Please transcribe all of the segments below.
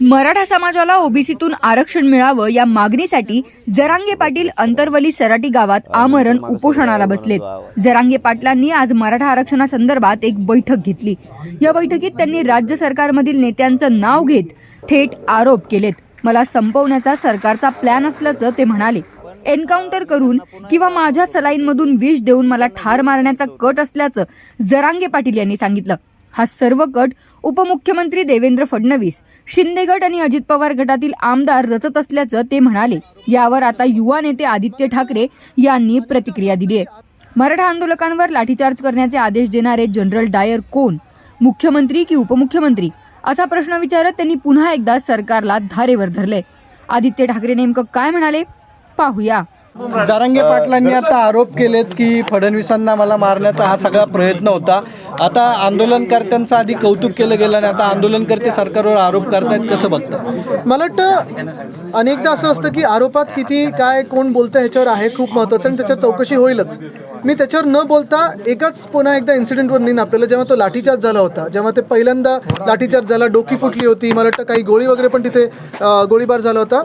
मराठा समाजाला ओबीसीतून आरक्षण मिळावं या मागणीसाठी जरांगे पाटील अंतरवली सराटी गावात आमरण उपोषणाला बसलेत. जरांगे पाटलांनी आज मराठा आरक्षणासंदर्भात एक बैठक घेतली. या बैठकीत त्यांनी राज्य सरकारमधील नेत्यांचं नाव घेत थेट आरोप केलेत. मला संपवण्याचा सरकारचा प्लॅन असल्याचं ते म्हणाले. एन्काउंटर करून किंवा माझ्या सलाईनमधून विष देऊन मला ठार मारण्याचा कट असल्याचं जरांगे पाटील यांनी सांगितलं. हा सर्व गट उपमुख्यमंत्री देवेंद्र फडणवीस शिंदे गट आणि अजित पवार गटातील आमदार रचत असल्याचं ते म्हणाले. यावर आता युवा नेते आदित्य ठाकरे यांनी प्रतिक्रिया दिली आहे. मराठा आंदोलकांवर लाठीचार्ज करण्याचे आदेश देणारे जनरल डायर कोण? मुख्यमंत्री की उपमुख्यमंत्री? असा प्रश्न विचारत त्यांनी पुन्हा एकदा सरकारला धारेवर धरले. आदित्य ठाकरे नेमकं काय म्हणाले? पाहूया. जारांगे पाटलांनी आता आरोप केलेत की फडणवीसांना मला मारण्याचा हा सगळा प्रयत्न होता. आता आंदोलनकर्त्यांचं आधी कौतुक केलं गेलं आणि आता आंदोलनकर्ते सरकारवर आरोप करतायत कसं बघतं? मला वाटतं अनेकदा असं असतं की आरोपात किती काय कोण बोलतं ह्याच्यावर आहे खूप महत्त्वाचं आणि त्याच्यावर चौकशी होईलच. मी त्याच्यावर न बोलता एकच पुन्हा एकदा इन्सिडेंटवर नेईन आपल्याला जेव्हा तो लाठीचार्ज झाला होता जेव्हा ते पहिल्यांदा लाठीचार्ज झाला डोकी फुटली होती. मला वाटतं काही गोळी वगैरे पण तिथे गोळीबार झाला होता.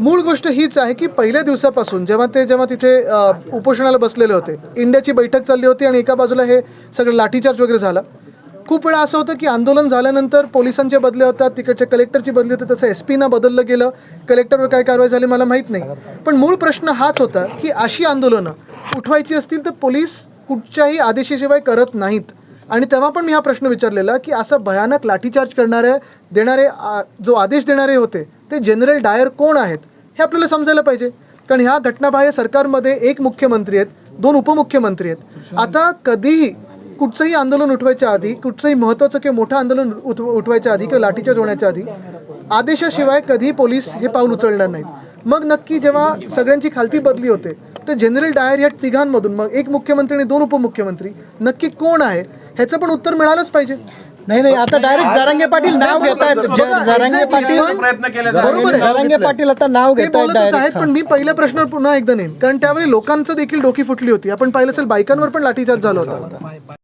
मूळ गोष्ट हीच आहे की पहिल्या दिवसापासून जेव्हा ते जेव्हा तिथे उपोषणाला बसलेले होते इंडियाची बैठक चालली होती आणि एका बाजूला हे सगळं लाठीचार्ज वगैरे झाला. खूप वेळा असं होतं की आंदोलन झाल्यानंतर पोलिसांचे बदले होतात तिकडच्या कलेक्टरची बदली होते तसं एस पीना बदललं गेलं. कलेक्टरवर काय कारवाई झाली मला माहीत नाही. पण मूळ प्रश्न हाच होता की अशी आंदोलनं उठवायची असतील तर पोलीस कुठच्याही आदेशाशिवाय करत नाहीत. आणि तेव्हा पण मी हा प्रश्न विचारलेला की असं भयानक लाठीचार्ज करणारे देणारे आ, जो आदेश देणारे होते ते जनरल डायर कोण आहेत हे आपल्याला समजायला पाहिजे. कारण ह्या घटनाबाह्य सरकारमध्ये एक मुख्यमंत्री आहेत दोन उपमुख्यमंत्री आहेत. आता कधीही कुठचंही आंदोलन उठवायच्या आधी कुठचंही महत्त्वाचं किंवा मोठं आंदोलन उठ उठवायच्या आधी किंवा लाठीचार्ज होण्याच्या आधी आदेशाशिवाय कधीही पोलीस हे पाऊल उचलणार नाहीत. मग नक्की जेव्हा सगळ्यांची खालती बदली होते तर जनरल डायर या तिघांमधून मग एक मुख्यमंत्री आणि दोन उपमुख्यमंत्री नक्की कोण आहे ह्याचं पण उत्तर मिळालंच पाहिजे. नाही नाही आता डायरेक्ट जारांगे पाटील नाव घेत आहेत जारांगे. पाटील पण- बरोबर जारांगे पाटील आता नाव घेत आहेत पण मी पहिल्या प्रश्नावर पुन्हा एकदा नेईन. कारण त्यावेळी लोकांचं देखील डोकी फुटली होती. आपण पाहिलं असेल बायकांवर पण लाठीचार्ज झाला होता.